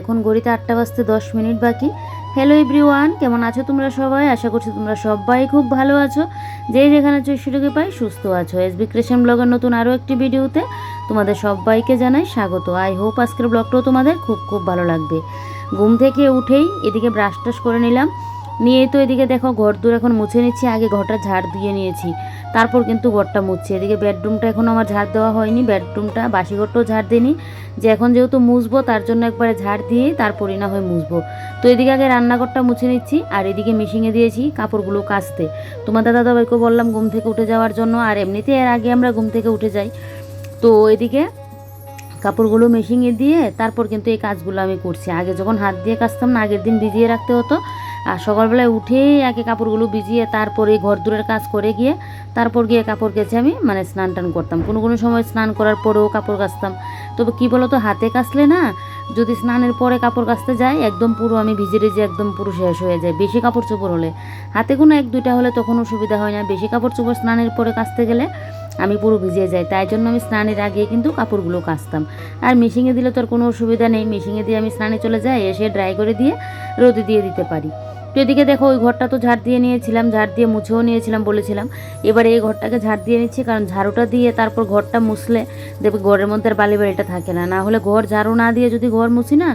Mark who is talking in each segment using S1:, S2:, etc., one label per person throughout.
S1: এখন ঘড়িতে আটটা বাজতে দশ মিনিট বাকি। হ্যালো এভরিওয়ান কেমন আছো তোমরা সবাই? আশা করছি তোমরা সবাই খুব ভালো আছো। যেই যেখানে চৈশুটিকে পাই, সুস্থ আছো। এস বি ক্রিয়েশন ব্লগের নতুন আরও একটি ভিডিওতে তোমাদের সবাইকে জানাই স্বাগত। আই হোপ আজকের ব্লগটাও তোমাদের খুব খুব ভালো লাগবে। ঘুম থেকে উঠেই এদিকে ব্রাশ টাশ করে নিলাম। নিয়ে তো এদিকে দেখো ঘর দূর এখন মুছে নিচ্ছি, আগে ঘরটা ঝাড় দিয়ে নিয়েছি। তারপর কিন্তু ঘরটা মুছছি। এদিকে বেডরুমটা এখন আমার ঝাড় দেওয়া হয়নি বেডরুমটা বাসি ঘরটাও ঝাড় দিইনি। যে এখন যেহেতু মুছবো, তার জন্য একবারে ঝাড় দিয়ে তারপরই না হয় মুছবো। তো এদিকে আগে রান্নাঘরটা মুছে নিচ্ছি, আর এদিকে মিশিংয়ে দিয়েছি কাপড়গুলো কাচতে। তোমাদের দাদাভাইকে বললাম ঘুম থেকে উঠে যাওয়ার জন্য, আর এমনিতে এর আগে আমরা ঘুম থেকে উঠে যাই। তো এদিকে কাপড়গুলো মেশিংয়ে দিয়ে তারপর কিন্তু এই কাজগুলো আমি করছি। আগে যখন হাত দিয়ে কাচতাম না, আগের দিন ভিজিয়ে রাখতে হতো। আর সকালবেলায় উঠেই আগে কাপড়গুলো ভিজিয়ে তারপরে ঘর দূরের কাজ করে গিয়ে তারপর গিয়ে কাপড় কেচে আমি মানে স্নান টান করতাম। কোনো কোনো সময় স্নান করার পরেও কাপড় কাচতাম। তবে কী বলো তো হাতে কাচলে না, যদি স্নানের পরে কাপড় কাচতে যাই, একদম পুরো আমি ভিজে ভিজে একদম পুরো শেষ হয়ে যায়, বেশি কাপড় চোপড় হলে। হাতে কোনো এক দুইটা হলে তখন অসুবিধা হয় না। বেশি কাপড় চোপড় স্নানের পরে কাচতে গেলে আমি পুরো ভিজে যাই, তাই জন্য আমি স্নানের আগে কিন্তু কাপড়গুলো কাচতাম। আর মেশিনে দিলে তো আর কোনো অসুবিধা নেই মেশিনে দিয়ে আমি স্নানে চলে যাই, এসে ড্রাই করে দিয়ে রোদে দিয়ে দিতে পারি। তো এদিকে দেখো, ওই ঘরটা তো ঝাড় দিয়ে নিয়েছিলাম, ঝাড় দিয়ে মুছেও নিয়েছিলাম বলেছিলাম। এবারে এই ঘরটাকে ঝাড় দিয়ে নিচ্ছি, কারণ ঝাড়ুটা দিয়ে তারপর ঘরটা মুছলে দেখবে ঘরের মধ্যে আর বালি বালিটা থাকে না। না হলে ঘর ঝাড়ু না দিয়ে যদি ঘর মুছি না,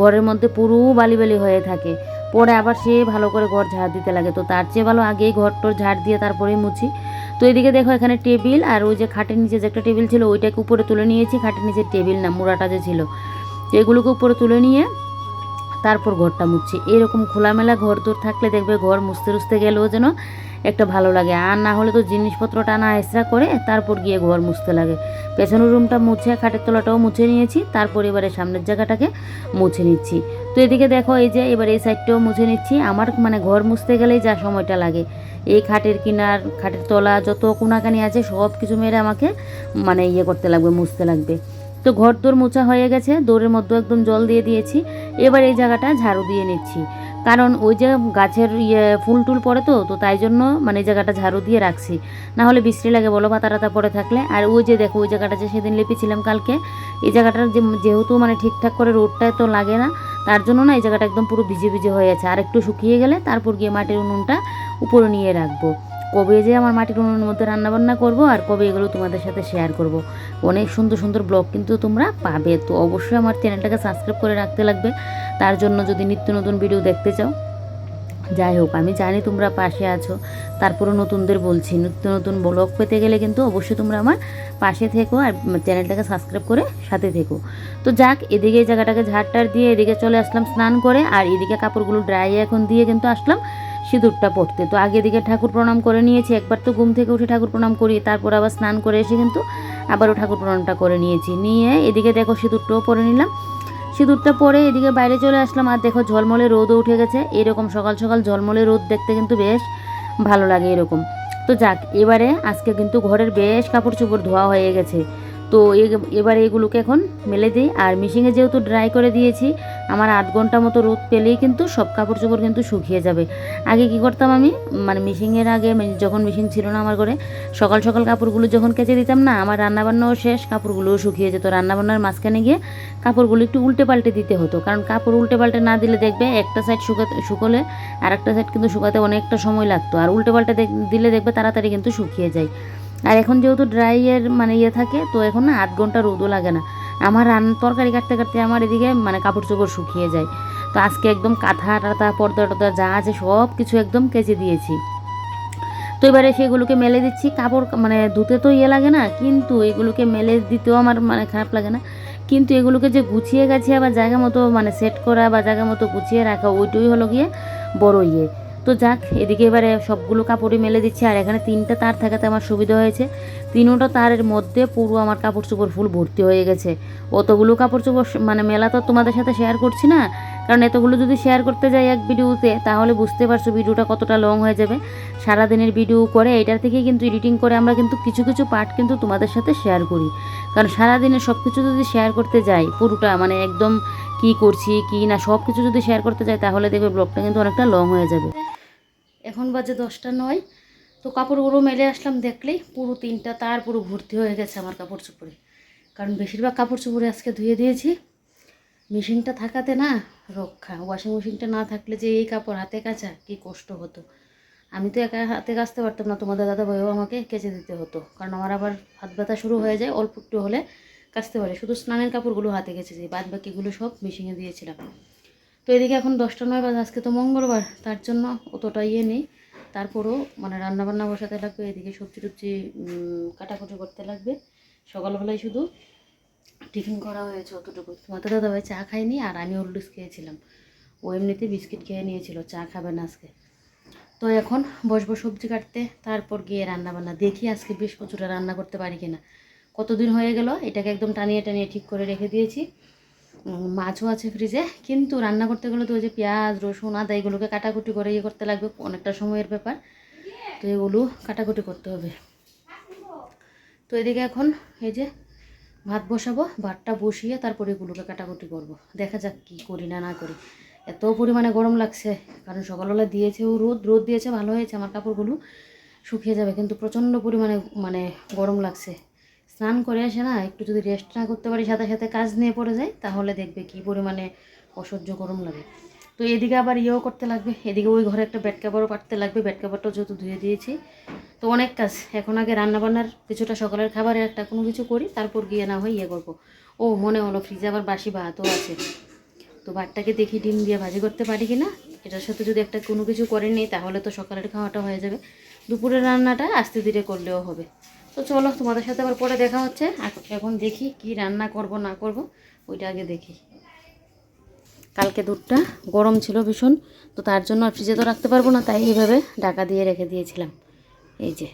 S1: ঘরের মধ্যে পুরো বালি বালি হয়ে থাকে। পরে আবার সে ভালো করে ঘর ঝাড় দিতে লাগে। তো তার চেয়ে ভালো আগেই ঘরটোর ঝাড় দিয়ে তারপরেই মুছি। তো এদিকে দেখো এখানে টেবিল আর ওই যে খাটের নিচে যে একটা টেবিল ছিল, ওইটাকে উপরে তুলে নিয়েছি। খাটের নিচে টেবিল না, মুড়াটা যে ছিল। এগুলোকে উপরে তুলে নিয়ে তারপর ঘরটা মুছছি। এরকম খোলামেলা ঘর দূর থাকলে দেখবে ঘর মুছতে রুছতে গেলেও যেন একটা ভালো লাগে। আর না হলে তো জিনিসপত্র টানা এসরা করে তারপর গিয়ে ঘর মুছতে লাগে। পেছনের রুমটা মুছে, খাটের তলাটাও মুছে নিয়েছি, তারপর এবারে সামনের জায়গাটাকে মুছে নিচ্ছি। তো এদিকে দেখো, এই যে এবার এই সাইডটাও মুছে নিচ্ছি। আমার মানে ঘর মুছতে গেলেই যা সময়টা লাগে। এই খাটের কিনার, খাটের তলা, যত কোনাকানি আছে সব কিছু মেরে আমাকে মানে ইয়ে করতে লাগবে, মুছতে লাগবে। তো ঘর দৌড় মোছা হয়ে গেছে দৌড়ের মধ্যে একদম জল দিয়ে দিয়েছি। এবার এই জায়গাটা ঝাড়ু দিয়ে নিচ্ছি। কারণ ওই যে গাছের ইয়ে ফুল টুল পড়ে তো তো তাই জন্য মানে জায়গাটা ঝাড়ু দিয়ে রাখছি। না হলে বৃষ্টি লাগে বলো পাতা টাতা পড়ে থাকলে। আর ওই যে দেখো, ওই জায়গাটা যে সেদিন লেপেছিলাম কালকে, এই জায়গাটার যেহেতু মানে ঠিকঠাক করে রোডটা তো লাগে না, তার জন্য না এই জায়গাটা একদম পুরো ভিজে ভিজে হয়ে আছে। আর একটু শুকিয়ে গেলে তারপর গিয়ে মাটির উনুনটা উপরে নিয়ে রাখব। কবে যে আমার মাটির উনুনের মধ্যে রান্নাবান্না করব আর কবে এগুলো তোমাদের সাথে শেয়ার করব। অনেক সুন্দর সুন্দর ব্লগ কিন্তু তোমরা পাবে। তো অবশ্যই আমার চ্যানেলটাকে সাবস্ক্রাইব করে রাখতে লাগবে। তার জন্য যদি নিত্য নতুন ভিডিও দেখতে চাও, যাই হোক, আমি জানি তোমরা পাশে আছো। তারপরে নতুনদের বলছি, নিত্য নতুন ব্লগ পেতে গেলে কিন্তু অবশ্যই তোমরা আমার পাশে থেকো আর চ্যানেলটাকে সাবস্ক্রাইব করে সাথে থেকো। তো যাক, এদিকে এই জায়গাটাকে ঝাড়টার দিয়ে এদিকে চলে আসলাম স্নান করে, আর এদিকে কাপড়গুলো ড্রাই এখন দিয়ে কিন্তু আসলাম। সিঁদুরটা পড়তে। তো আগে দিকে ঠাকুর প্রণাম করে নিয়েছি, একবার তো ঘুম থেকে উঠে ঠাকুর প্রণাম করি, তারপর আবার স্নান করে এসে কিন্তু আবারও ঠাকুর প্রণামটা করে নিয়েছি। নিয়ে এদিকে দেখো সিঁদুরটাও পরে নিলাম। সিঁদুরটা পরে এদিকে বাইরে চলে আসলাম, আর দেখো ঝলমলে রোদও উঠে গেছে। এরকম সকাল সকাল ঝলমলে রোদ দেখতে কিন্তু বেশ ভালো লাগে এরকম। তো যাক, এবারে আজকে কিন্তু ঘরের বেশ কাপড় চোপড় ধোয়া হয়ে গেছে। তো এবারে এগুলোকে এখন মেলে দিই। আর মিশিংয়ে যেহেতু ড্রাই করে দিয়েছি, আমার আধ ঘণ্টা মতো রোদ পেলেই কিন্তু সব কাপড় চোপড় কিন্তু শুকিয়ে যাবে। আগে কি করতাম আমি? মানে মিশিংয়ের আগে যখন মিশিং ছিল না আমার ঘরে, সকাল সকাল কাপড়গুলো যখন কেচে দিতাম না, আমার রান্নাবান্নাও শেষ, কাপড়গুলোও শুকিয়ে যেত। রান্নাবান্নার মাঝখানে গিয়ে কাপড়গুলো একটু উল্টে পাল্টে দিতে হতো। কারণ কাপড় উল্টে পাল্টে না দিলে দেখবে একটা সাইড শুকাতে শুকোলে আর একটা সাইড কিন্তু শুকাতে অনেকটা সময় লাগতো। আর উল্টে পাল্টে দিলে দেখবে তাড়াতাড়ি কিন্তু শুকিয়ে যায়। আর এখন যেহেতু ড্রাইয়ের মানে ইয়ে থাকে, তো এখন না আধ ঘণ্টা রোদও লাগে না। আমার রান তরকারি কাটতে কাটতে আমার এদিকে মানে কাপড় চোপড় শুকিয়ে যায়। তো আজকে একদম কাঁথা টাথা পর্দা টর্দা যা আছে সব কিছু একদম কেচে দিয়েছি। তো এবারে সেগুলোকে মেলে দিচ্ছি। কাপড় মানে ধুতে তো ইয়ে লাগে না, কিন্তু এগুলোকে মেলে দিতেও আমার মানে খারাপ লাগে না। কিন্তু এগুলোকে যে গুছিয়ে গেছে আবার জায়গা মতো মানে সেট করা বা জায়গা মতো গুছিয়ে রাখা, ওইটাই হলো গিয়ে বড় ইয়ে। তো যাক, এদিকে এবারে সবগুলো কাপড়ই মেলে দিচ্ছি, আর এখানে তিনটা তার থাকাতে আমার সুবিধা হয়েছে। তিনোটা তারের মধ্যে পুরো আমার কাপড় চোপড় ফুল ভর্তি হয়ে গেছে। অতগুলো কাপড় চোপড় মানে মেলা তো তোমাদের সাথে শেয়ার করছি না, কারণ এতগুলো যদি শেয়ার করতে যাই এক ভিডিওতে, তাহলে বুঝতে পারছ ভিডিওটা কতটা লং হয়ে যাবে। সারাদিনের ভিডিও করে এটার থেকে কিন্তু এডিটিং করে আমরা কিন্তু কিছু কিছু পার্ট কিন্তু তোমাদের সাথে শেয়ার করি। কারণ সারাদিনের সব কিছু যদি শেয়ার করতে যাই, পুরোটা মানে একদম কি করছি, কি না সব কিছু যদি শেয়ার করতে যাই, তাহলে দেখবে ব্লগটা কিন্তু অনেকটা লং হয়ে যাবে। এখন বাজে দশটা নয়। তো কাপড়গুলো মেলে আসলাম দেখলেই পুরো তিনটা তার পুরো ভর্তি হয়ে গেছে আমার কাপড় চোপড়ে। কারণ বেশিরভাগ কাপড় চোপড়ে আজকে ধুয়ে দিয়েছি। মেশিনটা থাকাতে না রক্ষা ওয়াশিং মেশিনটা না থাকলে যে এই কাপড় হাতে কাচা, কি কষ্ট হতো। আমি তো একা হাতে কাচতে পারতাম না, তোমাদের দাদা ভাইও আমাকে কেচে দিতে হতো। কারণ আমার আবার হাত ব্যথা শুরু হয়ে যায়, অল্প একটু হলে কাচতে পারে। শুধু স্নানের কাপড়গুলো হাতে কেচেছি বাদ বাকিগুলো সব মেশিনে দিয়েছিলাম। তো এদিকে এখন দশটা নয় বাজে, আজকে তো মঙ্গলবার, তার জন্য অতটা ইয়ে নেই। তারপরেও মানে রান্নাবান্না বসাতে লাগবে, এদিকে সবজি টবজি কাটাকুটি করতে লাগবে। সকালবেলায় শুধু টিফিন করা হয়েছে অতটুকু। তোমাদের দাদা ভাই চা খায়নি আর আমি ওলডুস খেয়েছিলাম। ও এমনিতে বিস্কিট খেয়ে নিয়েছিল, চা খাবে না আজকে। তো এখন বসবো সবজি কাটতে, তারপর গিয়ে রান্না বান্না দেখি আজকে বেশ কিছুটা রান্না করতে পারি কিনা। কতদিন হয়ে গেল, এটাকে একদম টানিয়ে টানিয়ে ঠিক করে রেখে দিয়েছি। মাছও আছে ফ্রিজে কিন্তু রান্না করতে গেলে তো ওই যে পেঁয়াজ, রসুন, আদা এগুলোকে কাটাকুটি করে ইয়ে করতে লাগবে, অনেকটা সময়ের ব্যাপার। তো এগুলো কাটাকুটি করতে হবে। তো এদিকে এখন এই যে ভাত বসাবো, ভাতটা বসিয়ে তারপরে এগুলোকে কাটাকুটি করব। দেখা যাক কি করি না না করি। এত পরিমাণে গরম লাগছে, কারণ সকালবেলা দিয়েছেও রোদ রোদ দিয়েছে, ভালো হয়েছে, আমার কাপড়গুলো শুকিয়ে যাবে, কিন্তু প্রচণ্ড পরিমাণে মানে গরম লাগছে। স্নান করে আসে না, একটু যদি রেস্ট না করতে পারি, সাথে সাথে কাজ নিয়ে পড়ে যায় তাহলে দেখবে কি পরিমাণে অসহ্য গরম লাগে। তো এদিকে আবার ইয়েও করতে লাগবে, এদিকে ওই ঘরে একটা বেড কাপড়ও পাততে লাগবে বেড কাপড়টাও যেহেতু ধুয়ে দিয়েছি। তো অনেক কাজ, এখন আগে রান্নাবান্নার কিছুটা সকালের খাবারে একটা কোনো কিছু করি, তারপর গিয়ে না হয় ইয়ে করব। ও, মনে হলো ফ্রিজে আবার বাসি ভাতও আছে। তো ভাতটাকে দেখি ডিম দিয়ে ভাজি করতে পারি কি না এটার সাথে যদি একটা কোনো কিছু করে নিই, তাহলে তো সকালের খাওয়াটা হয়ে যাবে। দুপুরের রান্নাটা আস্তে ধীরে করলেও হবে। তো চলো তোমাদের সাথে আবার পরে দেখা হচ্ছে। এখন- দেখি কি রান্না করব, না করব, ওইটা আগে দেখি। কালকে দুধটা গরম ছিল ভীষণ, তো তার জন্য আর ফ্রিজে তো রাখতে পারব না, তাই এইভাবে ঢাকা দিয়ে রেখে দিয়েছিলাম। এই যে।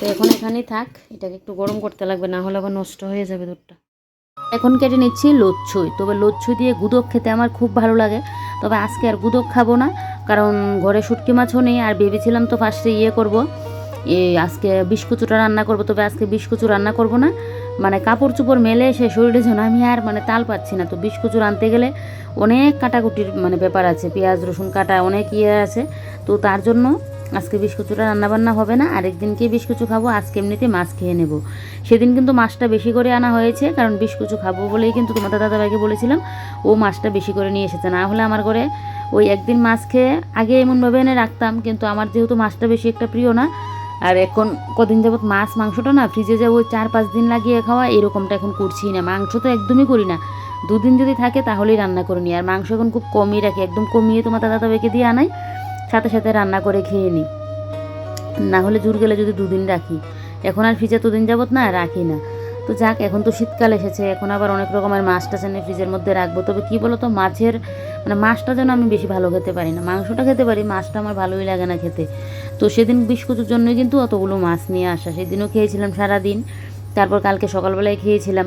S1: তো এখন এখানেই থাক, এটাকে একটু গরম করতে লাগবে, না হলে আবার নষ্ট হয়ে যাবে দুধটা। এখন কেটে নিচ্ছি লচ্ছই, তবে লচ্ছই দিয়ে গুদক খেতে আমার খুব ভালো লাগে, তবে আজকে আর গুদক খাব না, কারণ ঘরে শুটকি মাছও নেই, আর ভেবেছিলাম তো ফার্স্টে ইয়ে করব। আজকে বিস্কুচুটা রান্না করব, তবে আজকে বিস্কুচু রান্না করব না। মানে কাপড় চোপড় মেলে সে শরীরে যেন আমি আর মানে তাল পাচ্ছি না। তো বিস্কুচুর আনতে গেলে অনেক কাটাকুটির মানে ব্যাপার আছে, পেঁয়াজ, রসুন কাটা অনেক ইয়ে আছে। তো তার জন্য আজকে বিস্কুচুটা রান্নাবান্না হবে না, আরেকদিনকে বিস্কুচু খাব, আজকে এমনিতে মাছ খেয়ে নেব। সেদিন কিন্তু মাছটা বেশি করে আনা হয়েছে, কারণ বিস্কুচু খাব বলেই কিন্তু তোমাদের দাদাভাইকে বলেছিলাম, ও মাছটা বেশি করে নিয়ে এসেছে। না হলে আমার ঘরে ওই একদিন মাছ খেয়ে আগে এমনভাবে এনে রাখতাম, কিন্তু আমার যেহেতু মাছটা বেশি একটা প্রিয় না আর এখন কদিন যাবত মাছ, মাংসটা না ফ্রিজে যে ওই চার পাঁচ দিন লাগিয়ে খাওয়া, এরকমটা এখন করছি না। মাংস তো একদমই করি না। দুদিন যদি থাকে তাহলেই রান্না করে নিই। আর মাংস এখন খুব কমই রাখি, একদম কমিয়ে তোমার দাদা দাদাভাইকে দিয়ে আনাই, সাথে সাথে রান্না করে খেয়ে নিই। না হলে জুর গেলে যদি দুদিন রাখি। এখন আর ফ্রিজে দুদিন যাবত না রাখি না। তো যাক, এখন তো শীতকাল এসেছে, এখন আবার অনেক রকমের মাছ টাছ এনে ফ্রিজের মধ্যে রাখব। তবে কী বলো তো মাছের মানে মাছটা যেন আমি বেশি ভালো খেতে পারি না। মাংসটা খেতে পারি, মাছটা আমার ভালোই লাগে না খেতে। তো সেদিন বিস্কুটের জন্যই কিন্তু অতগুলো মাছ নিয়ে আসা। সেদিনও খেয়েছিলাম সারাদিন। তারপর কালকে সকালবেলায় খেয়েছিলাম।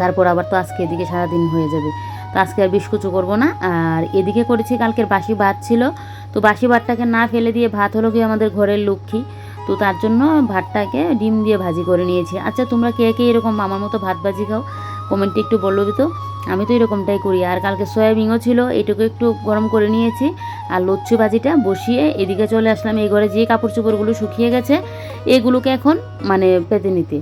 S1: তারপর আবার তো আজকে এদিকে সারাদিন হয়ে যাবে। তো আজকে আর বিস্কুচু করব না। আর এদিকে করেছি কালকের বাসি ভাত ছিল। তো বাসি ভাতটাকে না ফেলে দিয়ে ভাত হলো কি আমাদের ঘরের লক্ষ্মী। তো তার জন্য ভাতটাকে ডিম দিয়ে ভাজি করে নিয়েছি। আচ্ছা তোমরা কে কে এরকম আমার মতো ভাত ভাজি খাও? কমেন্টে একটু বলল তো আমি তো এরকমটাই করি। আর কালকে সয়াবিনও ছিল। এটুকু একটু গরম করে নিয়েছি। আর লচ্ছু ভাজিটা বসিয়ে এদিকে চলে আসলাম। এই ঘরে যে কাপড় চোপড়গুলো শুকিয়ে গেছে, এগুলোকে এখন মানে পেতে নিতে।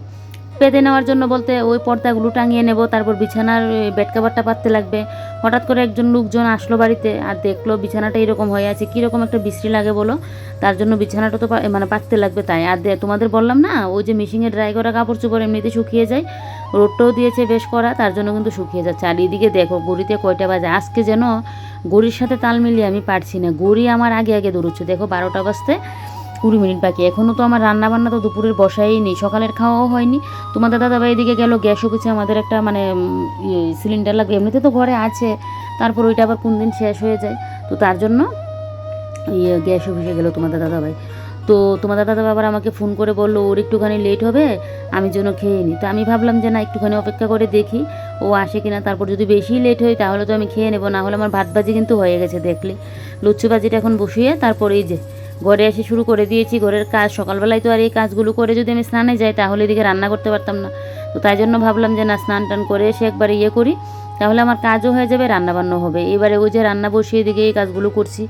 S1: পেতে নেওয়ার জন্য বলতে ওই পর্দাগুলো টাঙিয়ে নেব, তারপর বিছানার বেড কাভারটা পাততে লাগবে। হঠাৎ করে একজন লোকজন আসলো বাড়িতে আর দেখল বিছানাটা এরকম হয়ে আছে, কীরকম একটা বিশ্রী লাগে বলো। তার জন্য বিছানাটা তো মানে পাততে লাগবে তাই। আর তোমাদের বললাম না, ওই যে মেশিনে ড্রাই করা কাপড় চোপড় এমনিতে শুকিয়ে যায় রোডটাও দিয়েছে বেশ করা তার জন্য কিন্তু শুকিয়ে যাচ্ছে। আর এদিকে দেখো গড়িতে কয়টা বাজে? আজকে যেন গড়ির সাথে তাল মিলিয়ে আমি পারছি না। গড়ি আমার আগে আগে দৌড়চ্ছে। দেখো, বারোটা বাজতে কুড়ি মিনিট বাকি। এখনও তো আমার রান্নাবান্না তো দুপুরের বসাই নেই, সকালের খাওয়াও হয়নি। তোমাদের দাদাভাই এদিকে গেলো, গ্যাস অফিসে আমাদের একটা মানে সিলিন্ডার লাগবে। এমনিতে তো ঘরে আছে, তারপর ওইটা আবার কোন দিন শেষ হয়ে যায়। তো তার জন্য ইয়ে গ্যাস অফিসে গেলো তোমাদের দাদাভাই। তো তোমাদের দাদা আবার আমাকে ফোন করে বলল, ওর একটুখানি লেট হবে, আমি যেন খেয়ে নিই তো আমি ভাবলাম যে, না, একটুখানি অপেক্ষা করে দেখি, ও আসে কিনা। তারপর যদি বেশি লেট হয়, তাহলে তো আমি খেয়ে নেব। না হলে আমার ভাত ভাজি কিন্তু হয়ে গেছে দেখলে। লুচি ভাজিটা এখন বসিয়ে তারপর এই যে, ঘরে এসে শুরু করে দিয়েছি ঘরের কাজ। সকালবেলায় তো আর এই কাজগুলো করে যদি আমি স্নানে যাই, তাহলে এদিকে রান্না করতে পারতাম না। তো তাই জন্য ভাবলাম যে, না স্নান টান করে এসে একবার ইয়ে করি। তাহলে আমার কাজও হয়ে যাবে, রান্নাবান্নাও হবে। এবারে ওই যে রান্না বসিয়ে দিকে এই কাজগুলো করছি।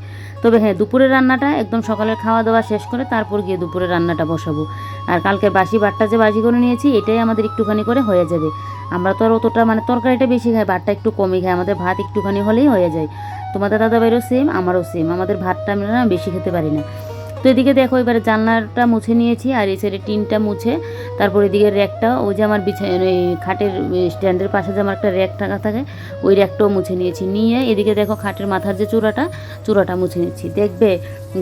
S1: তবে হ্যাঁ দুপুরের রান্নাটা একদম সকালের খাওয়া দাওয়া শেষ করে তারপর গিয়ে দুপুরের রান্নাটা বসাবো। আর কালকে বাসি বাটটা যে বাজি করে নিয়েছি, এটাই আমাদের একটুখানি করে হয়ে যাবে। আমরা তো আর অতটা মানে তরকারিটা বেশি খাই, ভাতটা একটু কমই খাই। আমাদের ভাত একটুখানি হলেই হয়ে যায়। তোমাদের দাদা দাদাভাইরও সেম আমারও সেম আমাদের ভাতটা আমরা বেশি খেতে পারি না। তো এদিকে দেখো, এবারে জানলাটা মুছে নিয়েছি আর এই সাইডে টিনটা মুছে, তারপর এদিকে র্যাকটা, ওই যে আমার বিছা এই খাটের স্ট্যান্ডের পাশে যে আমার একটা র্যাক টাকা থাকে, ওই র্যাকটাও মুছে নিয়েছি। নিয়ে এদিকে দেখো খাটের মাথার যে চূড়াটা চূড়াটা মুছে নিচ্ছি। দেখবে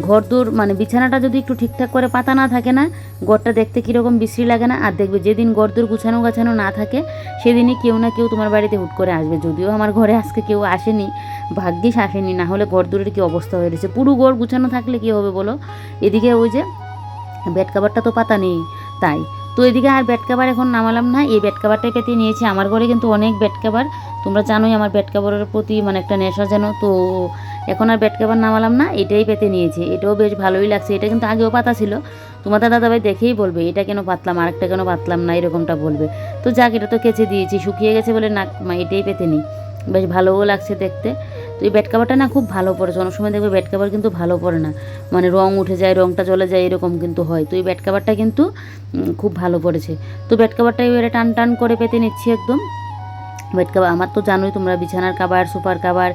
S1: ঘর দূর মানে বিছানাটা যদি একটু ঠিকঠাক করে পাতা না থাকে না, ঘরটা দেখতে কীরকম বিশ্রী লাগে না, আর দেখবে যেদিন ঘর দূর গুছানো গাছানো না থাকে, সেদিনই কেউ না কেউ তোমার বাড়িতে হুট করে আসবে। যদিও আমার ঘরে আজকে কেউ আসেনি, ভাগ্যিস আসেনি, না হলে ঘর দূরের কী অবস্থা হয়ে রয়েছে? পুরো ঘর গুছানো থাকলে কী হবে বলো? এদিকে ওই যে বেড কাভারটা তো পাতা নেই, তাই। তো এদিকে আর বেড কাভার এখন নামালাম না, এই বেড কাভারটাই পেতে নিয়েছি, আমার ঘরে কিন্তু অনেক বেড কাভার তোমরা জানোই আমার বেড কাভারের প্রতি মানে একটা নেশা যেন, তো এখন আর বেড কাভার নামালাম না, এটাই পেতে নিয়েছি, এটাও বেশ ভালোই লাগছে, এটা কিন্তু আগেও পাতা ছিল। তোমাদের দাদাভাই দেখেই বলবে, এটা কেন পাতলাম, আরেকটা কেন পাতলাম না, এরকমটা বলবে। তো যাক, এটা তো কেচে দিয়েছি, শুকিয়ে গেছে বলে না এটাই পেতে নিই। বেশ ভালোও লাগছে দেখতে। তো এই বেড কাভারটা না খুব ভালো পড়েছে অনেক সময় দেখবে বেড কাভার কিন্তু ভালো পড়ে না। মানে রং উঠে যায়, রংটা চলে যায়, এরকম কিন্তু হয়। তো এই বেড কাভারটা কিন্তু খুব ভালো পড়েছে। তো বেড কাভারটা এবারে টান টান করে পেতে নিচ্ছি একদম। বেড কাভার আমার তো জানোই তোমরা, বিছানার কাভার সুপার কাভার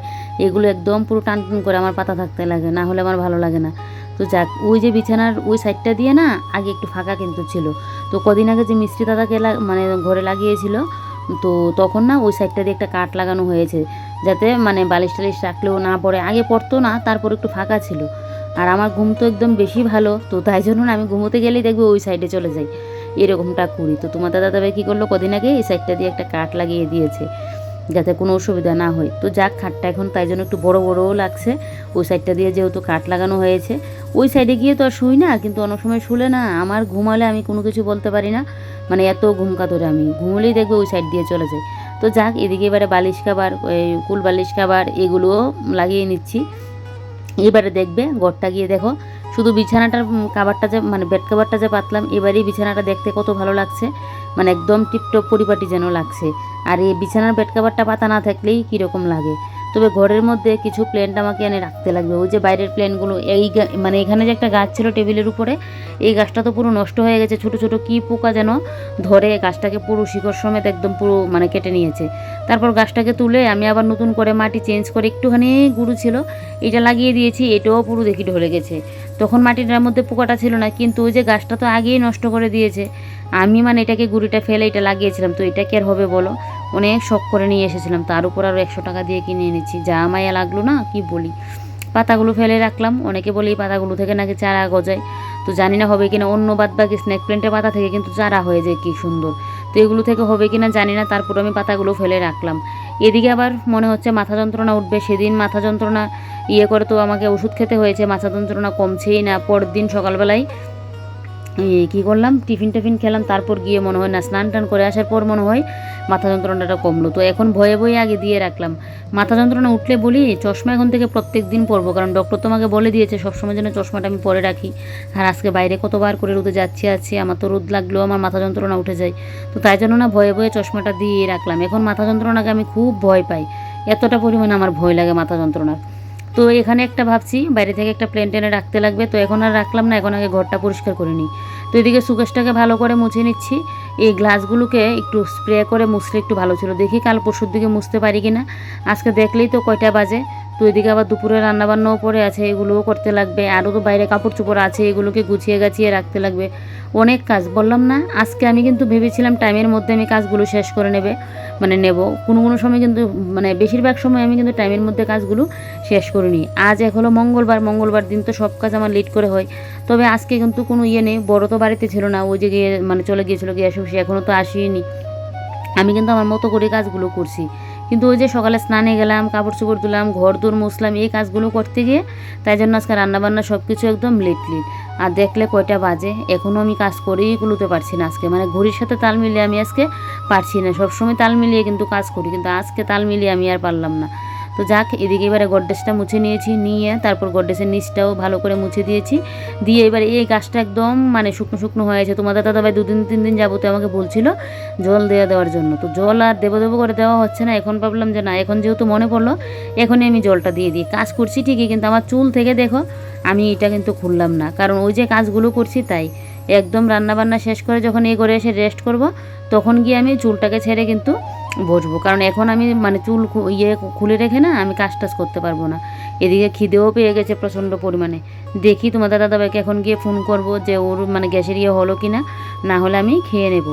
S1: এগুলো একদম পুরো টান টান করে আমার পাতা থাকতে লাগে, না হলে আমার ভালো লাগে না। তো যাক, ওই যে বিছানার ওই সাইডটা দিয়ে না, আগে একটু ফাঁকা কিন্তু ছিল। তো কদিন আগে যে মিস্ত্রি দাদাকে মানে ঘরে লাগিয়েছিল, তো তখন না ওই সাইডটা দিয়ে একটা কাঠ লাগানো হয়েছে। যাতে মানে বালিশ টালিশ রাখলেও না পড়ে। আগে পড়তো না, তারপর একটু ফাঁকা ছিল। আর আমার ঘুম তো একদম বেশি ভালো, তো তাই জন্য আমি ঘুমোতে গেলেই দেখবে ওই সাইডে চলে যাই। এরকমটা করি। তো তোমার দাদা দাদাভাই কী করল? কদিন আগে এই সাইডটা দিয়ে একটা কাঠ লাগিয়ে দিয়েছে, যাতে কোনো অসুবিধা না হয়। তো যাক, খাটটা এখন তাই জন্য একটু বড় বড়ও লাগছে। ওই সাইডটা দিয়ে যেহেতু কাঠ লাগানো হয়েছে, ওই সাইডে গিয়ে তো আর শুই না, কিন্তু অনেক সময় শুলে না। আমার ঘুমালে আমি কোনো কিছু বলতে পারি না। মানে এত ঘুমকা ধরে আমি। ঘুমলেই দেখবে ওই সাইড দিয়ে চলে যাই তো যাক, এদিকে এবারে বালিশ খাবার কুল বালিশ খাবার এগুলোও লাগিয়ে নিচ্ছি। এবারে দেখবে গড়টা গিয়ে দেখো, শুধু বিছানাটার কাবারটা যে মানে বেড কাবারটা যে পাতলাম এবারেই বিছানাটা দেখতে কত ভালো লাগছে। মানে একদম টিপটপ পরিপাটি যেন লাগছে। আর এই বিছানার বেড কাবারটা পাতা না থাকলেই কীরকম লাগে। তবে ঘরের মধ্যে কিছু প্ল্যান্ট আমাকে এনে রাখতে লাগবে। ওই যে বাইরের প্ল্যান্টগুলো এই মানে এখানে যে একটা গাছ ছিল টেবিলের উপরে, এই গাছটা তো পুরো নষ্ট হয়ে গেছে। ছোট ছোট কী পোকা যেন ধরে গাছটাকে পুরো শিকড় সমেত একদম পুরো মানে কেটে নিয়েছে। তারপর গাছটাকে তুলে আমি আবার নতুন করে মাটি চেঞ্জ করে একটুখানি গুঁড়ো ছিল, এটা লাগিয়ে দিয়েছি, এটাও পুরো দেখি ঢলে গেছে। তখন মাটিটার মধ্যে পোকাটা ছিল না, কিন্তু ওই যে গাছটা তো আগেই নষ্ট করে দিয়েছে। আমি মানে এটাকে গুঁড়িটা ফেলে এটা লাগিয়েছিলাম, তো এটা কি আর হবে বলো? অনেক শখ করে নিয়ে এসেছিলাম। তার উপর আরও একশো টাকা দিয়ে কিনে এনেছি। যা মায়া লাগল না, কি বলি? পাতাগুলো ফেলে রাখলাম। অনেকে বলে এই পাতাগুলো থেকে নাকি চারা গজায়। তো জানি না হবে কিনা, অন্য বাদ বাকি স্ন্যাক প্ল্যান্টের পাতা থেকে কিন্তু চারা হয়ে যায়, কি সুন্দর। তো এগুলো থেকে হবে কিনা জানি না, তারপর আমি পাতাগুলো ফেলে রাখলাম। এদিকে আবার মনে হচ্ছে মাথা যন্ত্রণা উঠবে। সেদিন মাথা যন্ত্রণা ইয়ে করে তো আমাকে ওষুধ খেতে হয়েছে। মাথা যন্ত্রণা কমছেই না। পরের দিন সকালবেলায় কী করলাম? টিফিন টিফিন খেলাম, তারপর গিয়ে মনে হয় না, স্নান টান করে আসার পর মনে হয় মাথা যন্ত্রণাটা কমলো। তো এখন ভয়ে ভয়ে আগে দিয়ে রাখলাম। মাথা যন্ত্রণা উঠলে বলি, চশমা এখন থেকে প্রত্যেক দিন পরবো, কারণ ডক্টর তোমাকে বলে দিয়েছে, সবসময় যেন চশমাটা আমি পরে রাখি। আর আজকে বাইরে কতবার করে রোদে যাচ্ছি, আছি, আমার তো রোদ লাগলেও আমার মাথা যন্ত্রণা উঠে যায়। তো তাই জন্য না ভয়ে ভয়ে চশমাটা দিয়ে রাখলাম। এখন মাথা যন্ত্রণাকে আমি খুব ভয় পাই। এতটা পরিমাণে আমার ভয় লাগে মাথা যন্ত্রণার। তো এখানে একটা ভাবছি, বাইরে থেকে একটা প্লেন টেনে রাখতে লাগবে। তো এখন আর রাখলাম না, এখন আগে ঘরটা পরিষ্কার করে নিই। তো এদিকে সুকেশটাকে ভালো করে মুছে নিচ্ছি। এই গ্লাসগুলোকে একটু স্প্রে করে মুছলে একটু ভালো ছিল। দেখি কাল পরশুর দিকে মুছতে পারি কি না আজকে দেখলেই তো কয়টা বাজে। তো এদিকে আবার দুপুরে রান্নাবান্নাও পরে আছে, এগুলোও করতে লাগবে। আরও তো বাইরে কাপড় চোপড় আছে, এগুলোকে গুছিয়ে গাছিয়ে রাখতে লাগবে। অনেক কাজ, বললাম না, আজকে আমি কিন্তু ভেবেছিলাম টাইমের মধ্যে আমি কাজগুলো শেষ করে নেবে মানে নেব। কোনো কোনো সময় কিন্তু মানে বেশিরভাগ সময় আমি কিন্তু টাইমের মধ্যে কাজগুলো শেষ করে নিই। আজ এক হলো মঙ্গলবার মঙ্গলবার দিন তো সব কাজ আমার লেট করে হয়। তবে আজকে কিন্তু কোনো ইয়ে নেই, বড় তো বাড়িতে ছিল না, ওই যে গিয়ে মানে চলে গিয়েছিল, গিয়ে সে এখনও তো আসিনি। আমি কিন্তু আমার মতো করে কাজগুলো করছি। কিন্তু ওই যে সকালে স্নানে গেলাম, কাপড় চোপড় ধুলাম, ঘর দূর মুসলাম এই কাজগুলো করতে গিয়ে তাই জন্য আজকে রান্নাবান্না সব কিছু একদম লেট লেট আর দেখলে কয়টা বাজে? এখনও আমি কাজ করেই কুলোতে পারছি না আজকে। মানে ঘড়ির সাথে তাল মিলিয়ে আমি আজকে পারছি না। সবসময় তাল মিলিয়ে কিন্তু কাজ করি, কিন্তু আজকে তাল মিলিয়ে আমি আর পারলাম না। তো যাক, এদিকে এবারে গড্ডেসটা মুছে নিয়েছি, নিয়ে তারপর গড্ডেসের নিচটাও ভালো করে মুছে দিয়েছি। দিয়ে এবারে এই গাছটা একদম মানে শুকনো শুকনো হয়ে হয়েছে তোমাদের দাদাভাই দুদিন, তিন দিন যাবতে আমাকে বলছিল জল দেওয়া দেওয়ার জন্য। তো জল আর দেবো দেবো করে দেওয়া হচ্ছে না। এখন ভাবলাম যে না, এখন যেহেতু মনে পড়ল, এখনই আমি জলটা দিয়ে দিই। কাজ করছি ঠিকই, কিন্তু আমার চুল থেকে দেখো, আমি এটা কিন্তু খুললাম না। কারণ ওই যে কাজগুলো করছি তাই। একদম রান্না বান্না শেষ করে যখন এই করে এসে রেস্ট করব, তখন গিয়ে আমি চুলটাকে ছেড়ে কিন্তু বসবো। কারণ এখন আমি মানে চুল ইয়ে খুলে রেখে না আমি কাজ টাজ করতে পারব না। এদিকে খিদেও পেয়ে গেছে প্রচণ্ড পরিমাণে। দেখি তোমাদের দাদাভাইকে এখন গিয়ে ফোন করব যে ওর মানে গ্যাসের ইয়ে হলো কি না না হলে আমি খেয়ে নেব।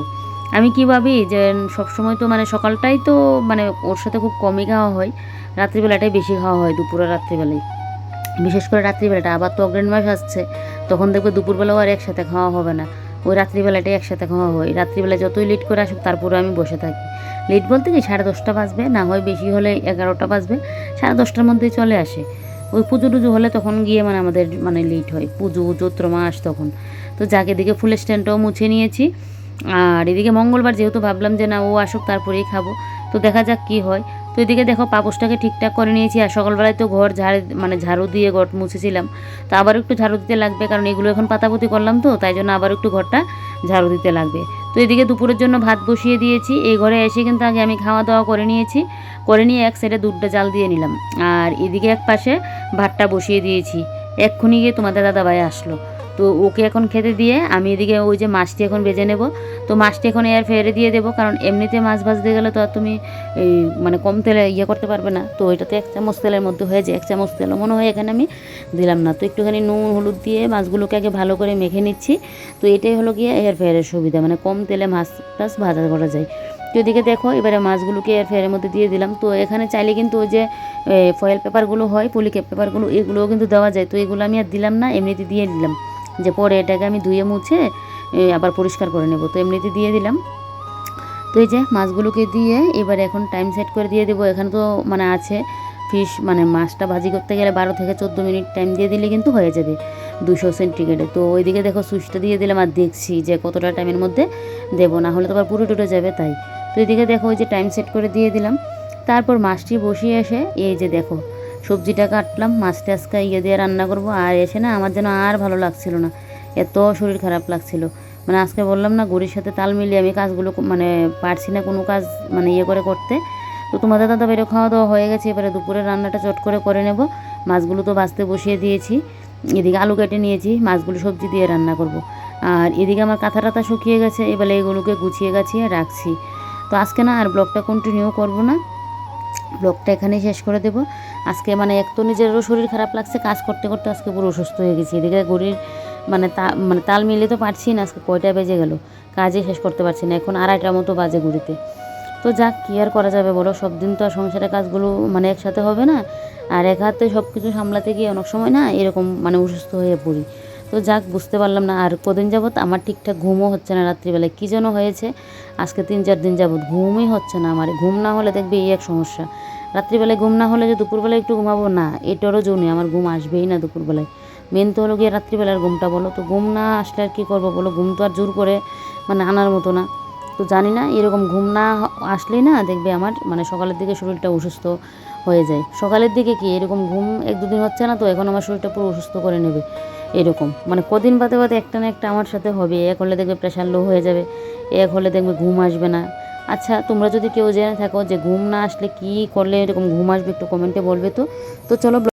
S1: আমি কি ভাবি যে সবসময় তো মানে সকালটাই তো মানে ওর সাথে খুব কমই খাওয়া হয়, রাত্রিবেলাটাই বেশি খাওয়া হয় দুপুরে রাত্রিবেলায়। বিশেষ করে রাত্রিবেলাটা, আবার তো অগ্রেণ মাস আসছে, তখন দেখবে দুপুরবেলাও আর একসাথে খাওয়া হবে না। ওই রাত্রিবেলাটাই একসাথে খাওয়া হয়। রাত্রিবেলা যতই লেট করে আসুক, তারপরে আমি বসে থাকি। লেট বলতে কি, সাড়ে দশটা বাজবে, না হয় বেশি হলে এগারোটা বাজবে, সাড়ে দশটার মধ্যেই চলে আসে। ওই পুজো টুজো হলে তখন গিয়ে মানে আমাদের মানে লেট হয়, পুজো চৈত্র মাস তখন। তো যাকে দিকে ফুলের স্ট্যান্ডটাও মুছে নিয়েছি। আর এদিকে মঙ্গলবার যেহেতু ভাবলাম যে না, ও আসুক, তারপরেই খাব। তো দেখা যাক কি হয়। তো এদিকে দেখো পাপোশটাকে ঠিকঠাক করে নিয়েছি, আর সকালবেলায় তো ঘর ঝাড় মানে ঝাড়ু দিয়ে ঘর মুছেছিলাম। তো আবার একটু ঝাড়ু দিতে লাগবে, কারণ এগুলো এখন পাতাপুতি করলাম তো, তাই জন্য আবার একটু ঘরটা ঝাড়ু দিতে লাগবে। তো এদিকে দুপুরের জন্য ভাত বসিয়ে দিয়েছি, এই ঘরে এসে কিন্তু আগে আমি খাওয়া দাওয়া করে নিয়েছি, করে নিয়ে এক সাইডে দুধটা জাল দিয়ে নিলাম। আর এদিকে এক পাশে ভাতটা বসিয়ে দিয়েছি। এক্ষুনি গিয়ে তোমাদের দাদাভাই আসলো। তো ওকে এখন খেতে দিয়ে আমি এদিকে ওই যে মাছটি এখন ভেজে নেব। তো মাছটি এখন এর ফেরে দিয়ে দেবো, কারণ এমনিতে মাছ ভাজতে গেলে তো আর তুমি, এই মানে কম তেলে ইয়ে করতে পারবে না। তো এটাতে এক চামচ তেলের মধ্যে হয়ে যায়, এক চামচ তেলও মনে হয় এখানে আমি দিলাম না। তো একটুখানি নুন, হলুদ দিয়ে মাছগুলোকে আগে ভালো করে মেখে নিচ্ছি। তো এটাই হলো গিয়ে এয়ার ফেয়ারের সুবিধা মানে কম তেলে মাছ টাছ ভাজা করা যায়। তো এদিকে দেখো, এবারে মাছগুলোকে এয়ার ফেয়ারের মধ্যে দিয়ে দিলাম। তো এখানে চাইলে কিন্তু ওই যে ফয়েল পেপারগুলো হয় পলিকেপ পেপারগুলো এগুলোও কিন্তু দেওয়া যায়। তো এগুলো আমি আর দিলাম না, এমনিতে দিয়ে দিলাম। যে পরে এটাকে আমি ধুয়ে মুছে আবার পরিষ্কার করে নেব। তো এমনিতে দিয়ে দিলাম। তো এই যে মাছগুলোকে দিয়ে এবার এখন টাইম সেট করে দিয়ে দেবো। এখানে তো মানে আছে ফিশ মানে মাছটা ভাজি করতে গেলে বারো থেকে চোদ্দ মিনিট টাইম দিয়ে দিলে কিন্তু হয়ে যাবে দুশো সেন্টিগ্রেডে তো ওইদিকে দেখো সুইচটা দিয়ে দিলাম আর দেখছি যে কতটা টাইমের মধ্যে দেবো। না হলে তো আবার পুরো টুটে যাবে তাই। তো এদিকে দেখো ওই যে টাইম সেট করে দিয়ে দিলাম। তারপর মাছটি বসিয়ে এসে এই যে দেখো সবজিটা কাটলাম, মাছটা আজকে ইয়ে দিয়ে রান্না করব। আর এসে না আমার যেন আর ভালো লাগছিল না, এত শরীর খারাপ লাগছিল। মানে আজকে বললাম না, গড়ির সাথে তাল মিলিয়ে আমি কাজগুলো মানে পারছি না কোনো কাজ মানে ইয়ে করে করতে। তো তোমাদের দাদা বেরো, খাওয়া দাওয়া হয়ে গেছে, এবারে দুপুরে রান্নাটা চট করে করে নেব। মাছগুলো তো বাঁচতে বসিয়ে দিয়েছি, এদিকে আলু কেটে নিয়েছি, মাছগুলো সবজি দিয়ে রান্না করব। আর এদিকে আমার কাঁথা টাথা শুকিয়ে গেছে, এবারে এগুলোকে গুছিয়ে গাছিয়ে রাখছি। তো আজকে না আর ব্লগটা কন্টিনিউ করব না। ব্লগটা এখানেই শেষ করে দেব। আজকে মানে এক তো নিজেরও শরীর খারাপ লাগছে, কাজ করতে করতে আজকে পুরো অসুস্থ হয়ে গেছি। এদিকে গড়ির মানে তা মানে তাল মিলে তো পারছি না, আজকে কয়টা বেজে গেল, কাজে শেষ করতে পারছি না। এখন আড়াইটার মতো বাজে ঘুরিতে তো যাক, কী আর করা যাবে বলো? সব দিন তো আর সংসারের কাজগুলো মানে একসাথে হবে না। আর এক হাতে সব কিছু সামলাতে গিয়ে অনেক সময় না এরকম মানে অসুস্থ হয়ে পড়ি। তো যাক, বুঝতে পারলাম না আর কদিন যাবত আমার ঠিকঠাক ঘুমও হচ্ছে না রাত্রিবেলায়। কী যেন হয়েছে? আজকে তিন চার দিন যাবৎ ঘুমই হচ্ছে না আমার। ঘুম না হলে দেখবে এই এক সমস্যা। রাত্রিবেলায় ঘুম না হলে যে দুপুরবেলায় একটু ঘুমাবো, না, এটারও জন্য আমার ঘুম আসবেই না দুপুরবেলায়। মেন তো হলো গিয়ে রাত্রিবেলার ঘুমটা বলো। তো ঘুম না আসলে আর কী করব বলো? ঘুম তো আর জোর করে মানে আনার মতো না। তো জানি না, এরকম ঘুম না আসলেই না দেখবে আমার মানে সকালের দিকে শরীরটা অসুস্থ হয়ে যায়। সকালের দিকে কি এরকম ঘুম এক দুদিন হচ্ছে না তো? এখন আমার শরীরটা পুরো অসুস্থ করে নেবে। এরকম। মানে কদিন বাদে বাদে একটা না একটা আমার সাথে হবে। এক হলে দেখবে প্রেশার লো হয়ে যাবে, এক হলে দেখবে ঘুম আসবে না। আচ্ছা তোমরা যদি কেউ জেনে থাকো যে ঘুম না আসলে কি করলে এরকম ঘুম আসবে একটু কমেন্টে বলবে তো। তো চলো